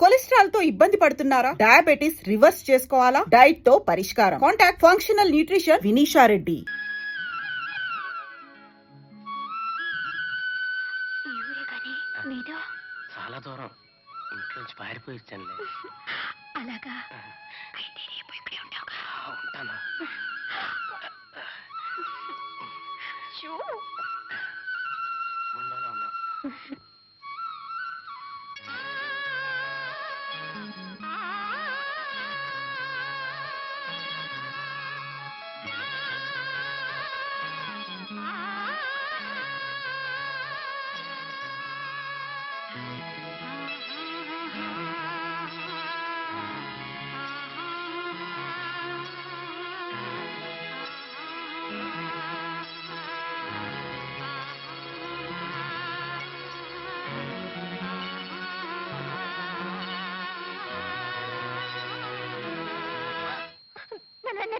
కొలెస్ట్రాల్తో ఇబ్బంది పడుతున్నారా? Diabetes reverse చేసుకోవాలా? డైట్తో పరిష్కారం. Contact functional nutrition Vinisha Reddy. చాలా దూరం. ఇంట్లోంచి పారిపోయి వచ్చానులే. అలాగా? అయితే రేపు ఇక్కడే ఆ, ఉంటాను. ఉన్నాను.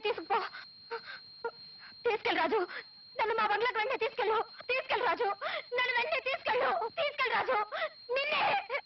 వెంటనే తీసుకుపో. తీసుకెళ్ళి రాజు. నన్ను మా బంగ్లాకి వెంటనే తీసుకెళ్ళు. తీసుకెళ్ళి రాజు. నన్ను వెంటనే తీసుకెళ్ళు. తీసుకెళ్ళి రాజు. నిన్నే.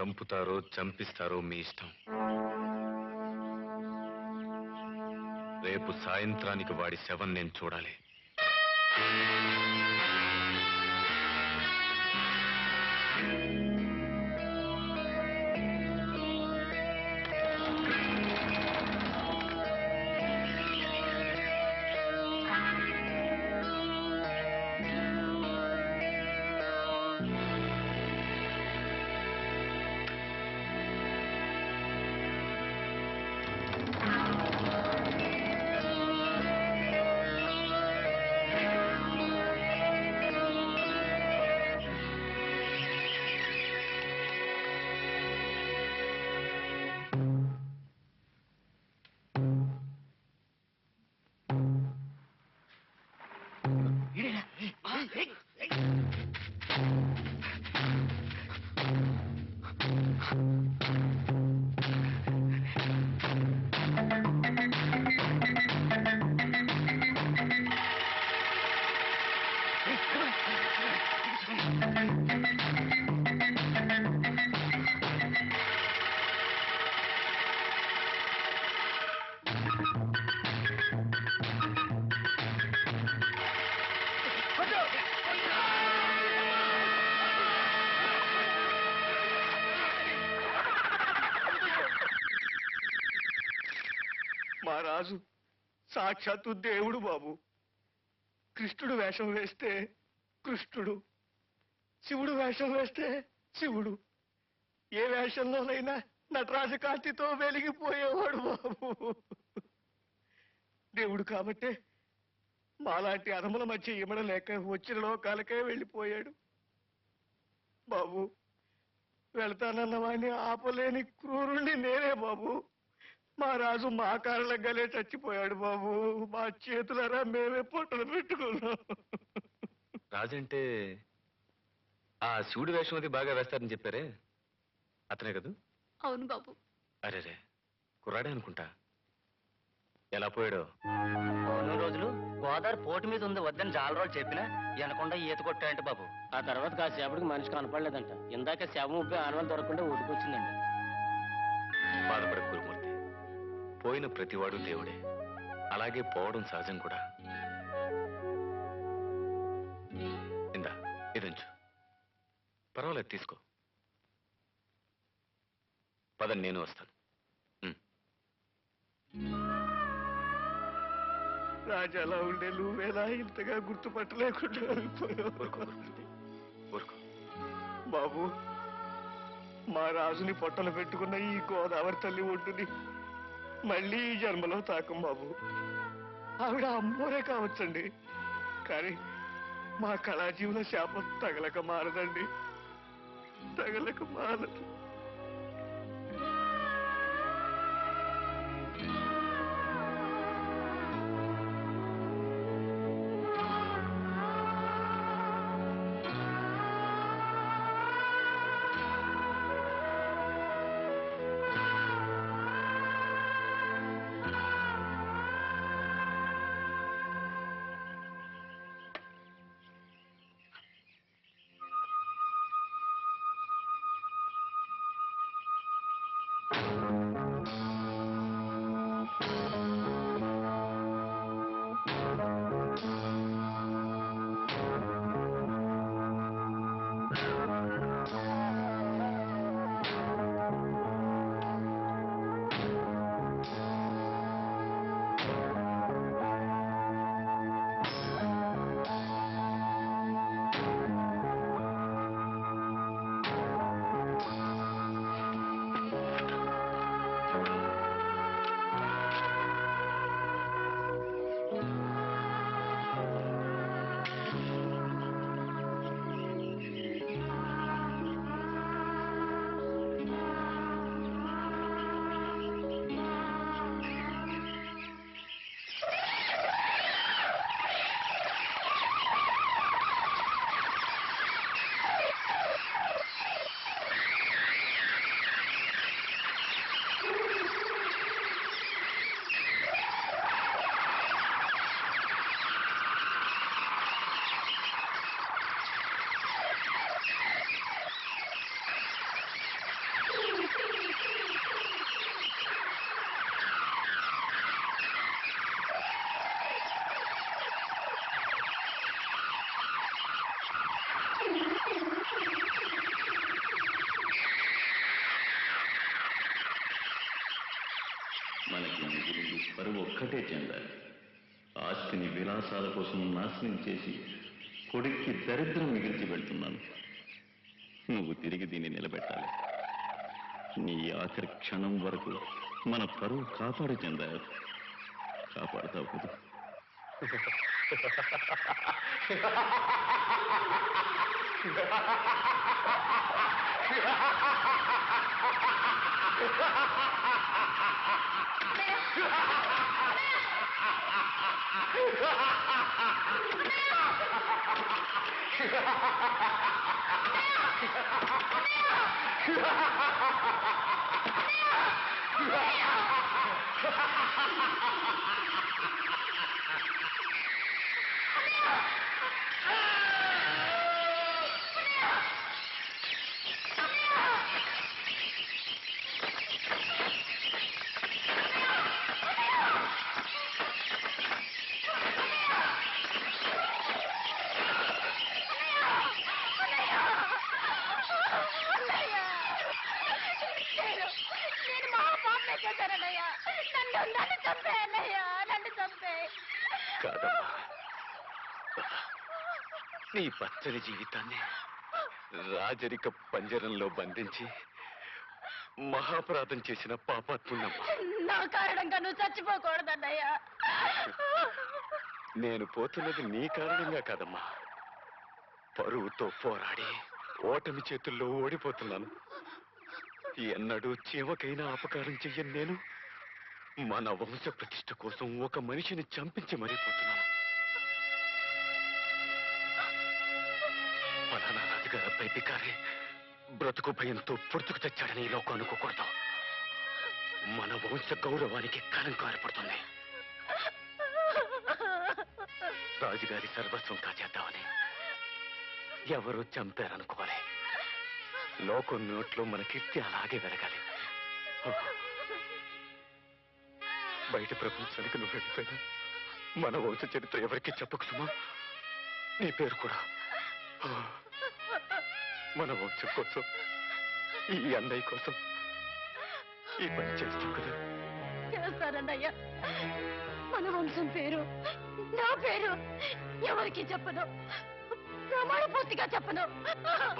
చంపుతారో చంపిస్తారో మీ ఇష్టం. రేపు సాయంత్రానికి వాడి శవం నేను చూడాలి. మా రాజు సాక్షాత్తు దేవుడు బాబు. కృష్ణుడు వేషం వేస్తే కృష్ణుడు శివుడు వేషం వేస్తే శివుడు. ఏ వేషంలోనైనా నటరాజ కాంతితో వెలిగిపోయేవాడు బాబు. దేవుడు కాబట్టే మాలాంటి అదముల మధ్య ఇమడలేక వచ్చిన లోకాలకే వెళ్ళిపోయాడు. బాబు వెళతానన్న వాడిని ఆపలేని క్రూరుణ్ణి నేనే బాబు. మా రాజు మా కారణంగానే చచ్చిపోయాడు బాబు. మా చేతులరా మేమే పొట్టలు పెట్టుకున్నాం. రాజంటే ఆ శివుడి వేషం అది బాగా వేస్తారని చెప్పారే? అతనే కదూ? అవును బాబు. అరేరే కుర్రాడే అనుకుంటా. ఎలా పోయాడో? కొన్ని రోజులు గోదావరి పోటు మీద ఉంది వద్దని చాలా రోజులు చెప్పినా వెనకుండా ఈత కొట్టాయంట బాబు. ఆ తర్వాత కాసేపటికి మనిషి కనపడలేదంట. ఇందాక శవం ఉబ్బి ఆనవాళ్ళు దొరకకుండా ఊరుకొచ్చిందండి పోయిన ప్రతివాడు దేవుడే. అలాగే పోవడం సహజం కూడా. ఇందా ఇదంచు. పర్వాలేదు తీసుకో. పదండి నేను వస్తాను. రాజు అలా ఉండే నువ్వేలా ఇంతగా గుర్తుపట్టలేకుండా బాబు మా రాజుని పొట్టలు పెట్టుకున్న ఈ గోదావరి తల్లి ఒడ్డుని మళ్ళీ ఈ జన్మలో తాకం బాబు. ఆవిడ అమ్మోరే కావచ్చండి. కానీ మా కళాజీవుల శాపం తగలక మారదండి. తగలక మారదు. ఒక్కటే చెందాలి ఆస్తిని విలాసాల కోసం నాశనం చేసి కొడుక్కి దరిద్రం మిగిల్చి పెడుతున్నాను. నువ్వు తిరిగి దీన్ని నిలబెట్టాలి. నీ ఆఖరి క్షణం వరకు మన పరువు కాపాడు చెందారు కాపాడుతావు కదా. నేను నేను మా పాప నన్ను నన్ను చంపేయన్నయ్యా. నన్ను చంపే కాదమ్మా. నీ పచ్చని జీవితాన్ని రాజరిక పంజరంలో బంధించి మహాపరాధం చేసిన పాపాత్మున్నమ్మా నా కారణంగా నువ్వు చచ్చిపోకూడదన్నయ్యా. నేను పోతున్నది నీ కారణంగా కాదమ్మా. పరువుతో పోరాడి ఓటమి చేతుల్లో ఓడిపోతున్నాను. ఎన్నడూ చీమకైనా అపకారం చెయ్యను నేను. మన వంశ ప్రతిష్ఠ కోసం ఒక మనిషిని చంపించి మరిపోతున్నాను ఫలానా రాజుగారు అబ్బాయి బికారి బ్రతుకు భయంతో పుడుతుకు తెచ్చాడని ఈ లోకం అనుకోకూడదు. మన వంశ గౌరవానికి కళంకం ఏర్పడుతుంది రాజుగారి సర్వస్వం కాచేద్దామని ఎవరు చంపారనుకోవాలి. లోకం నోట్లో మన కీర్తి అలాగే వెలగాలి. బయట ప్రపంచానికి నువ్వు వెళ్ళిపోయినా మన వంశ చరిత్ర ఎవరికి చెప్పకు సుమా? నీ పేరు కూడా మన వంశం కోసం ఈ అన్నయ్య కోసం ఈ పని చేస్తాం కదా. చేస్తానన్నయ్య మన వంశం పేరు నా పేరు ఎవరికి చెప్పను ప్రమాణ పూర్తిగా చెప్పను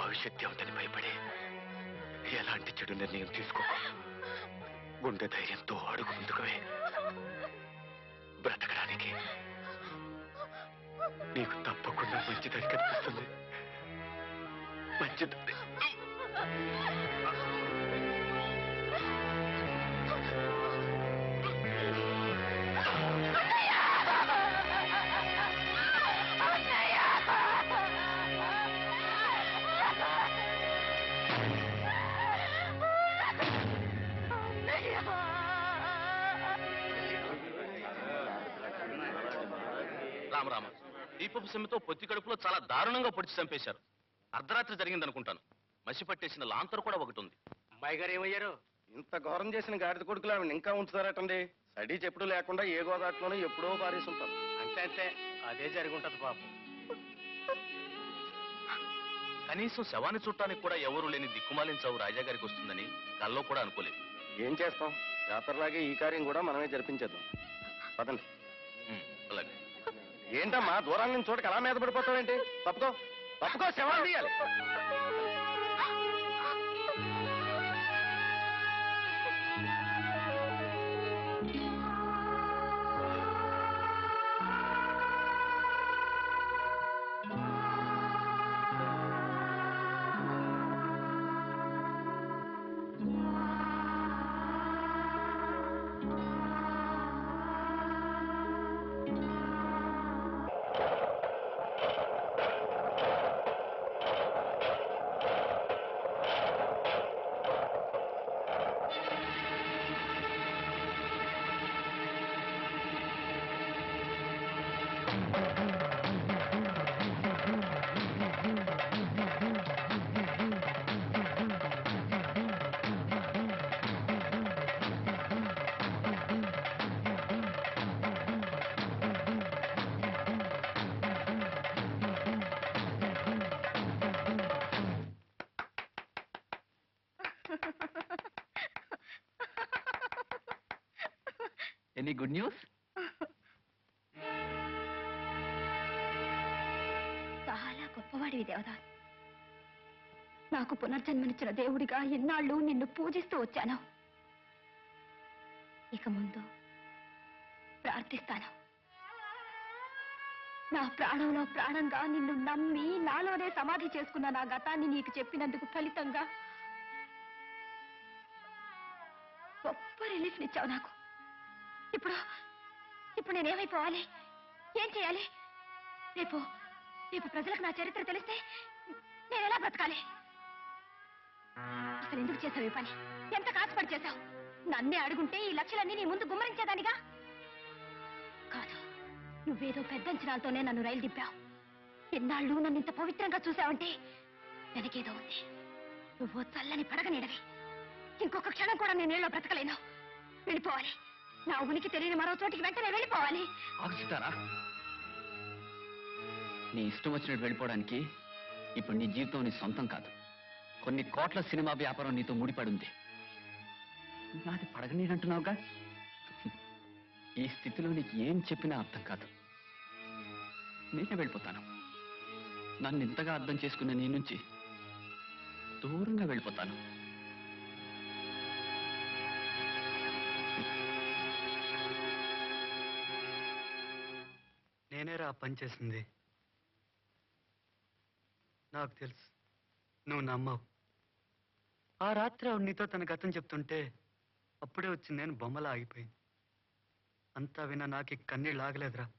భవిష్యత్ ఏమిటని భయపడి ఎలాంటి చెడు నిర్ణయం తీసుకో గుండె ధైర్యంతో అడుగు ముందుకువే. బ్రతకడానికి నీకు తప్పకుండా మంచిదని కనిపిస్తుంది. మంచిది. రామరామ దీపపు సమ్మెతో పొత్తి కడుపులో చాలా దారుణంగా పొడిచి చంపేశారు. అర్ధరాత్రి జరిగింది అనుకుంటాను మసి పట్టేసిన లాంతరు కూడా ఒకటి ఉంది. అమ్మాయి గారు ఏమయ్యారు? ఇంత ఘోరం చేసిన గాడిద కొడుకులు ఆవిడ ఇంకా ఉంచుతారటండి. సడీ చెప్పుడు లేకుండా ఏ గోదాట్లోనూ ఎప్పుడో పారేసి ఉంటారు అంతే అంతే. అదే జరిగి ఉంటది పాపం. కనీసం శవాన్ని చుట్టానికి కూడా ఎవరు లేని దిక్కుమాలిన చావు రాజా గారికి వస్తుందని కల్లో కూడా అనుకోలేదు. ఏం చేస్తాం? జాతరలాగే ఈ కార్యం కూడా మనమే జరిపించేద్దాం. పదండి. అలాగే. ఏంటమ్మా దూరాల నుంచి చోటకి అలా మీద పడిపోతావేంటి? తప్పుకో. తప్పుకో శవాలు తీయాలి. ఎనీ గుడ్ న్యూస్ చాలా గొప్పవాడివి దేవదాస్ నాకు పునర్జన్మనిచ్చిన దేవుడిగా ఎన్నాళ్ళు నిన్ను పూజిస్తూ వచ్చాను. ఇక ముందు ప్రార్థిస్తాను. నా ప్రాణంలో ప్రాణంగా నిన్ను నమ్మి నాలోనే సమాధి చేసుకున్న నా గతాన్ని నీకు చెప్పినందుకు ఫలితంగా గొప్ప రిలీఫ్ ఇచ్చావు నాకు. ఇప్పుడు ఇప్పుడు నేనేమైపోవాలి? ఏం చేయాలి? రేపు రేపు ప్రజలకు నా చరిత్ర తెలిస్తే నేను ఎలా బ్రతకాలి? అసలు ఎందుకు చేసావు ఈ పని? ఎంత కాసుపడి చేశావు? నన్నే అడుగుంటే ఈ లక్షలన్నీ నీ ముందు గుమ్మరించేదానిగా? కాదు నువ్వేదో పెద్ద అంచనాలతోనే నన్ను రైలు దింపావు. ఎన్నాళ్ళు నన్ను ఇంత పవిత్రంగా చూసావంటే వెనకేదో ఉంది. నువ్వు చల్లని పడగనిడవి ఇంకొక క్షణం కూడా నేను నీళ్ళలో బ్రతకలేను. వెళ్ళిపోవాలి. నా ఉనికి తెలియని మరో చోటికి వెంటనే వెళ్ళిపోవాలి. ఆగుతారా? నీ ఇష్టం వచ్చినట్టు వెళ్ళిపోవడానికి ఇప్పుడు నీ జీవితం నీ సొంతం కాదు. కొన్ని కోట్ల సినిమా వ్యాపారం నీతో ముడిపడి ఉంది నాది పడగనేనంటున్నావుగా? ఈ స్థితిలో నీకు ఏం చెప్పినా అర్థం కాదు. నేనే వెళ్ళిపోతాను. నన్ను ఇంతగా అర్థం చేసుకున్న నీ నుంచి దూరంగా వెళ్ళిపోతాను. ఆ పని చేసింది. నాకు తెలుసు. నువ్వు నమ్మవు. ఆ రాత్రి ఆవిడ నీతో తన గతం చెప్తుంటే అప్పుడే వచ్చింది నేను బొమ్మలా ఆగిపోయింది. అంతా విన నాకు కన్నీళ్ళు ఆగలేదురా.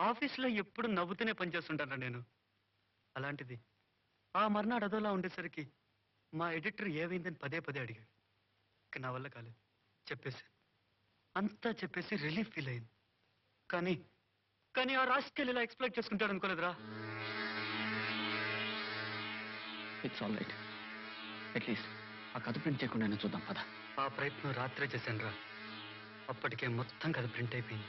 ఆఫీస్లో ఎప్పుడు నవ్వుతూనే పనిచేస్తుంటాను నేను. అలాంటిది ఆ మర్నాడు అదోలా ఉండేసరికి మా ఎడిటర్ ఏమైందని పదే పదే అడిగాడు. ఇక నా వల్ల కాలేదు. చెప్పేసి అంతా చెప్పేసి రిలీఫ్ ఫీల్ అయింది. కానీ కానీ ఆ రాజకీయాలు ఇలా ఎక్స్ప్లెయిట్ చేసుకుంటాడు అనుకోలేదురా. It's all right at least ఆ కథ ప్రింట్ చేయకుండా చూద్దాం పద. ఆ ప్రయత్నం రాత్రే చేశాను రా అప్పటికే మొత్తం కథ ప్రింట్ అయిపోయింది.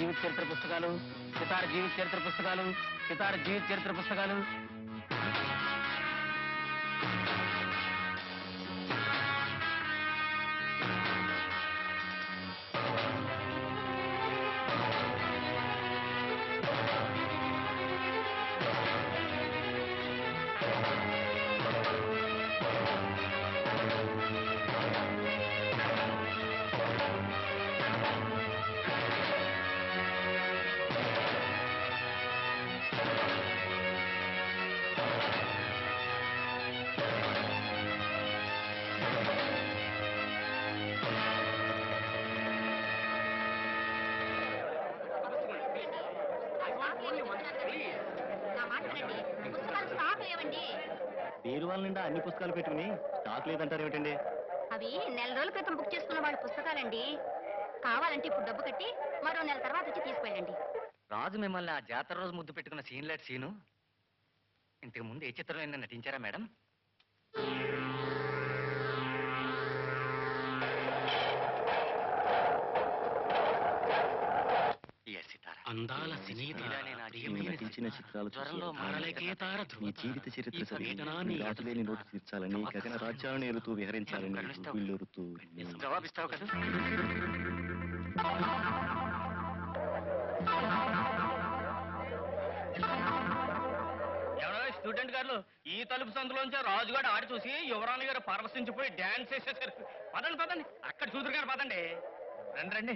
జీవిత చరిత్ర పుస్తకాలు సితార జీవిత చరిత్ర పుస్తకాలు సితార జీవిత చరిత్ర పుస్తకాలు నా మాట వినండి. పుస్తకాలు స్టాక్ లేవండి. బీరువాల నిండా అన్ని పుస్తకాలు పెట్టుకుని స్టాక్ లేదంటారు ఏమిటండి? అవి నెల రోజుల క్రితం బుక్ చేసుకున్న వాళ్ళ పుస్తకాలండి. కావాలంటే ఇప్పుడు డబ్బు కట్టి మరో నెల తర్వాత వచ్చి తీసుకెళ్ళండి రాజు మిమ్మల్ని ఆ జాతర రోజు ముద్దు పెట్టుకున్న సీన్ లాంటి సీను? ఇంతకు ముందు ఏ చిత్రంలో నటించారా మేడం? అందాల సినీ నటించిన చిత్రాలు మీ జీవిత చరిత్ర చదివి నోటు తీర్చాలని గగన రాజ్యాలను ఏలుతూ విహరించాలని. వీళ్ళూరుతూ జవాబిస్తావు కదా? ఎవరో స్టూడెంట్ గారు ఈ తలుపు సందులోంచి రాజుగాడు ఆడి చూసి యువరాణి గారు పరవశించిపోయి డాన్స్ చేసేసారు పదండి పదండి. అక్కడ చూదురు గారు పదండి. రండి రండి.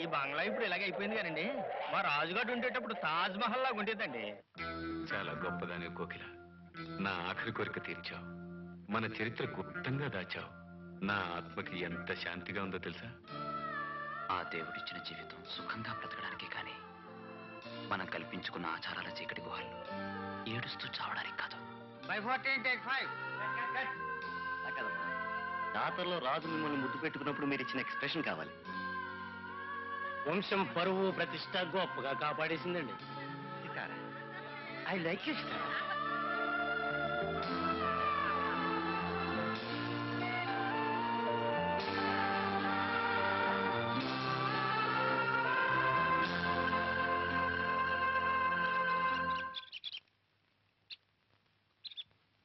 ఈ బంగ్లా ఇప్పుడు ఇలాగే అయిపోయింది కానండి. మా రాజుగాడు ఉండేటప్పుడు తాజ్ మహల్ లాగా ఉండేదండి. చాలా గొప్పదాని కోకిల. నా ఆఖరి కోరిక తీర్చావు. మన చరిత్ర గుప్తంగా దాచావు. నా ఆత్మకి ఎంత శాంతిగా ఉందో తెలుసా? ఆ దేవుడిచ్చిన జీవితం సుఖంగా బ్రతకడానికి కానీ మనం కల్పించుకున్న ఆచారాల చీకటి గుహల్లో ఏడుస్తూ చావడానికి కాదు. జాతరలో రాజు మిమ్మల్ని ముద్దు పెట్టుకున్నప్పుడు మీరు ఇచ్చిన ఎక్స్ప్రెషన్ కావాలి. వంశం పరువు ప్రతిష్ట గొప్పగా కాపాడేసిందండి. I like you